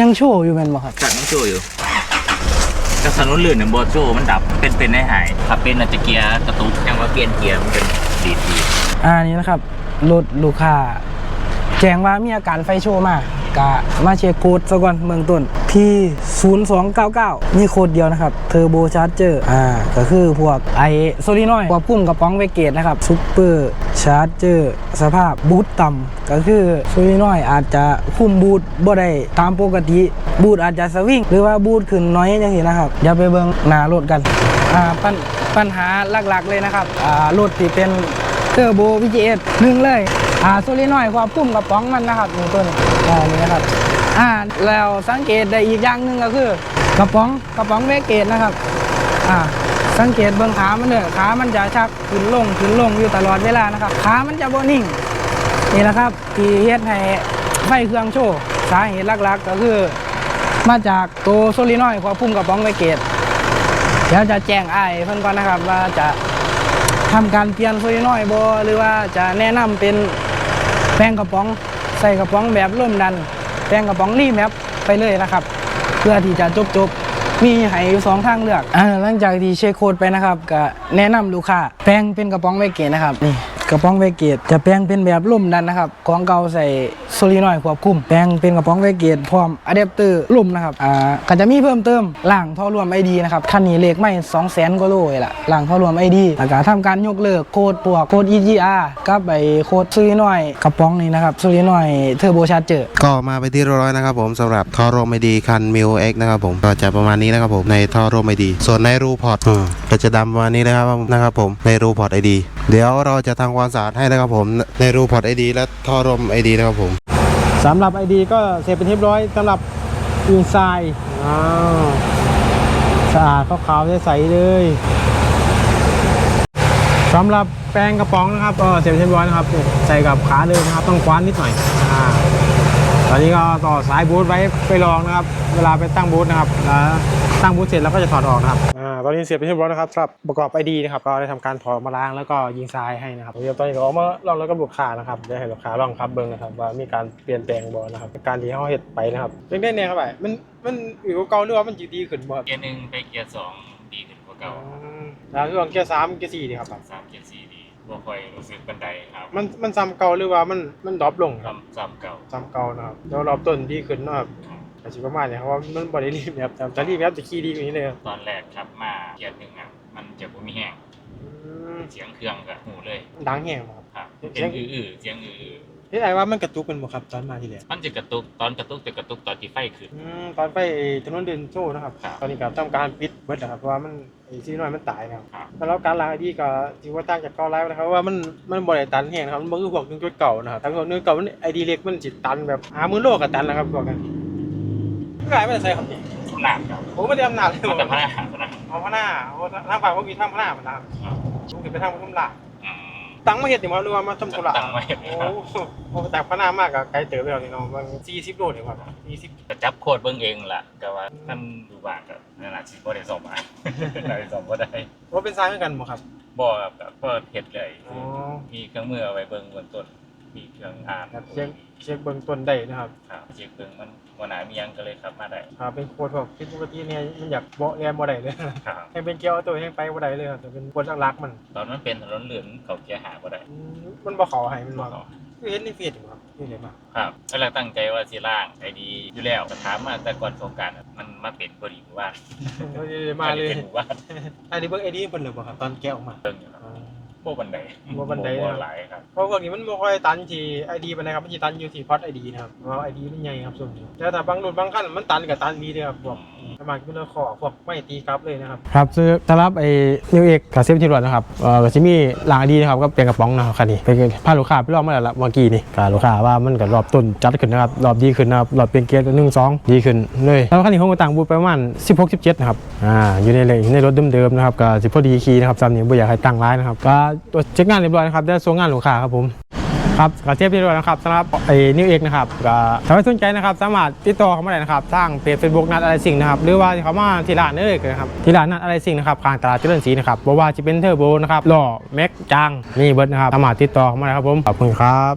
ยังโชว์อยู่แม่นบ่ครับกัดน้ำโจอยู่กระสนุนลื่นเนี่ยบอโจมันดับเป็นเป็นได้หายขับเป็นอาจจะเกียร์กระตุกยังว่าเปลี่ยนเกียร์มันเป็นดีดดีอ่านี่นะครับรถลูกค้าแจ้งว่ามีอาการไฟโชว์มากกะมาเช็คโค้ดซะก่อนเมืองต้น P 0 2 9 9มีโคดเดียวนะครับเทอร์โบชาร์เจอร์อ่าก็คือพวกไอโซลินอยควบคุมกระป๋องเวกเกตนะครับซูเปอร์ชาร์เจอร์สภาพบูตต่ำก็คือโซลินอยอาจจะคุมบูตบ่ได้ตามปกติ บูตอาจจะสวิงหรือว่าบูตขึ้นน้อยจังซี่นะครับอย่าไปเบิ่งหน้ารถกันอ่าปัญปัญหาหลักๆเลยนะครับอ่ารถที่เป็นเทอร์โบ VGS หนึ่งเลยอ่าโซลินอยควบคุมกระป๋องมันนะครับหนึ่งตัวนี้อ่านี่นะครับ อ่าแล้วสังเกตได้อีกอย่างหนึ่งก็คือ กระป๋องกระป๋องเวกเกตนะครับอ่าสังเกตเบื้องขามันเด้อขามันจะชักขึ้นลงขึ้นลงอยู่ตลอดเวลานะครับขามันจะโบนิ่งนี่นะครับที่เฮ็ดให้ไฟเครื่องโชว์สาเหตุหลักๆ ก็คือ มาจากตัวโซลินอยด์ควบคุมกระป๋องเวกเกตเดี๋ยวจะแจ้งไอ้เพิ่อนก่อนนะครับ ว่าจะทำการเปลี่ยนโซลินอยบหรือว่าจะแนะนำเป็นแป้งกระป๋องใส่กระป๋องแบบร่มดัน แป้งกระป๋องรีแมปไปเลยนะครับ เพื่อที่จะจบจบๆมีให้อยู่สองทางเลือกอ่าหลังจากที่เช็คโค้ดไปนะครับก็แนะนำลูกค้าแป้งเป็นกระป๋องไวกเกตนะครับนี่ กระป๋องเวกเกตจะแป้งเป็นแบบร่มดันนะครับของเก่าใส่โซลินอยควบคุมแป้งเป็นกระป๋องเวกเกตพร้อมอะแดปเตอร์ร่มนะครับอ่าก็จะมีเพิ่มเติมล่างท่อรวมไอดีนะครับคันนี้เลขไม่2 0 0 0 0กว่าโลเลยล่ะล่างท่อรวมไอดีแล้วก็ทำการยกเลิกโคดพวกโค้ด EGR กับไอโคดโซลินอยกระป๋องนี้นะครับโซลินอยเทอร์โบชาร์เจอร์ก็มาไปที่ร้อยนะครับผมสำหรับท่อโรมไอดีคันมิวเอ็กนะครับผมก็จะประมาณนี้นะครับผมในท่อโรมไอดีส่วนในรูพอร์ตก็จะดำประมาณนี้นะครับนะครับผมในรูพอร์ตไอดีเดี๋ยวเราจะทำความสะอาดให้นะครับผมในรูพอร์ตไอดีและท่อโรมไอดีนะครับผมสำหรับ ID ก็เสร็จเป็นที่เรียบร้อยสำหรับอินไซด์อ้าวสะอาดขาวๆใสๆเลยสำหรับแปรงกระป๋องนะครับก็เสร็จเป็นที่เรียบร้อยนะครับ ใส่กับขาเดิมนะครับ ต้องคว้านนิดหน่อยอ่า ตอนนี้ก็ต่อสายบูทไว้ไปลองนะครับ เวลาไปตั้งบูทนะครับแล้วตั้งบูทเสร็จแล้วก็จะถอดออกนะครับอ่าตอนนี้เสร็จเป็นที่เรียบร้อยนะครับสำหรับประกอบ ID นะครับก็ได้ทำการถอดมาล้างแล้วก็ยิงทรายให้นะครับเดี๋ยวตอนนี้ก็เอามาลองแล้วก็ลูกค้านะครับเดี๋ยวให้ลูกค้าลองครับเบิ้งนะครับว่ามีการเปลี่ยนแปลงบ่นะครับการที่เขาเฮ็ดไปนะครับเรื่องได้เนี่ยครับไปมันมันอยู่กับเก่าหรือว่ามันจีดีขึ้นบ่ครับเกียร์หนึ่งไปเกียร์สองดีขึ้นกว่าเก่าแล้วช่วงเกียร์สามเกียร์สี่ดีครับสามเกียร์สี่ดี บ่ค่อยรู้สึกบันไดครับมันมันซ้ำเก่าหรือว่ามันมันดรอปลงครับซ้ำซ้ำเก่า ซ้ำเก่านะครับแล้วรอบต้นดีขึ้นเนาะครับอาชีพประมาณเนี่ยเพราะว่ามันบริรีบนะครับแต่ถ้ารีบนะครับจะขี่ดีกว่านี้เลยครับตอนแรกขับมาเกียร์หนึ่งอะมันจะบ่มีแห้งอืมเสียงเครื่องกับหูเลยดังแห้งบ่ครับครับเป็นอื้อๆเสียงอื้อเฮ้ยไอ้ว่ามันกระตุกเป็นบ่ครับตอนมาทีแรกๆมันจะกระตุกตอนกระตุกจะกระตุกตอนที่ไฟขึ้น อืมตอนไปถนนเดินโซ่นะครับ ครับ ตอนนี้ก็ทำการปิดเบิดแล้วครับเพราะว่ามัน ไอ้ซีน้อยมันตายนะครับครับแล้วการล้างไอดีก็ถือว่าต่างจากเก่าไลฟ์นะครับเพราะว่ามันมันบ่ได้ตันแห้งนะครับมันบ่คือพวกนึงจุดเก่านะครับทั้งพวกนึงเก่ามันไอดีเล็กมันสิตันแบบหามือโลกก็ตันนะครับพวกนั้นกลายไม่ได้ใส่ครับนี่หนักครับผมไม่ได้อำนาจเลยมันผจะมพนักงานพนักเอาพน้าเอาทางฝั่งพวกกี้ทางพน้ามันนะครับครับผมขึ้นไปทางพุ่มละอืม ตังมาเฮ็ดนี่มาหรือว่ามาทำธุระตั้งไว้โอ้โหโอ้จากพน้ามากกับไกลเติบไปแล้วนี่เนาะมัน40โลนี่ครับ40จะจับโคตรเบิ่งเองล่ะแต่ว่าท่านดูบ้านก็นั่นแหละสิบ่ได้ส่งมาได้ส่งบ่ได้ว่าเป็นทรายเหมือนกันบ่ครับบ่ครับก็เปิดเฮ็ดเลยอ๋อมีเครื่องมือเอาไว้เบิ่งเบื้องต้น มีเครื่องอ่านครับเช็คเช็คเบื้องต้นได้นะครับครับเช็คเบิ่งมันบ่น่ามีหยังก็เลยขับมาได้ถ้าเป็นโค้ดพวกผิดปกติเนี่ยมันอยากเบาะแรมบ่ได้เลยครับให้เป็นเกียร์ออโต้ให้ไปบ่ได้เลยครับแต่เป็นโค้ดหลักๆมันตอนนั้นเป็นถนนเหลืองเขาเกียร์หาบ่ได้อืมมันบ่เข้าให้มันบ่บ่เขาคือเห็นในเฟซอยู่ครับนี่เลยมาครับก็เลยตั้งใจว่าสิล่างไอดีอยู่แล้วก็ถามมาแต่ก่อนสงกรารมันมาเป็นพอดีหมู่บ้านเอาเลยมาเลยเป็นหมู่บ้านอันนี้เบิ่งไอดีเพิ่นเลยบ่ครับตอนแกะออกมาเบิ่งอยู่ครับ อ๋อบ่บันไดบ่บันไดบ่นะหลายครับเพราะพวกนี้มันบ่ค่อยตันที่ ID ปานใดครับมันสิตันอยู่ที่พอร์ต ID นะครับเพราะว่า ID มันใหญ่ครับส่วนนี้แต่ถ้าบางรุ่นบางคันมันตันก็ตันดีเด้อครับพวก สมัครเป็นเรื่องขอพวกไม่ตีกลับเลยนะครับ ครับซื้อสำหรับไอ้นิวเอ็กกับเซฟที่รถนะครับเอ่อก็สิมีหลังดีนะครับก็เป็นกระป๋องนะครับคันนี้ไปพาลูกค้าไปลองมาแล้วละเมื่อกี้นี่ก็ลูกค้าว่ามันก็รอบต้นจัดขึ้นนะครับรอบดีขึ้นนะครับรอบเป็นเกียร์1 2ดีขึ้นเลยแล้วคันนี้ผมก็ต่างบูทไปประมาณ16 17นะครับอ่าอยู่ในเลยในรถเดิมๆนะครับก็สิพอดีขี่นะครับซ้ำนี้บ่อยากให้ตั้งร้ายนะครับก็ตรวจเช็คงานเรียบร้อยนะครับได้ส่งงานลูกค้าครับผม ครับกระเทียบพี่ด้วยนะครับสำหรับไอ้นิวเอกนะครับก็ถ้าไม่สนใจนะครับ สามารถติดต่อเขามาได้นะครับสร้างเพจเฟซบุ๊กนัดอะไรสิ่งนะครับ หรือว่าเขามาที่ร้านนี่เลยก็ได้ครับที่ร้านนัดอะไรสิ่งนะครับทางตลาดเจริญศรีนะครับบอกว่าจะเป็นเทอร์โบนะครับล่อแม็กจางนี่เบิร์ดนะครับสามารถติดต่อเขามาได้ครับผมขอบคุณครับ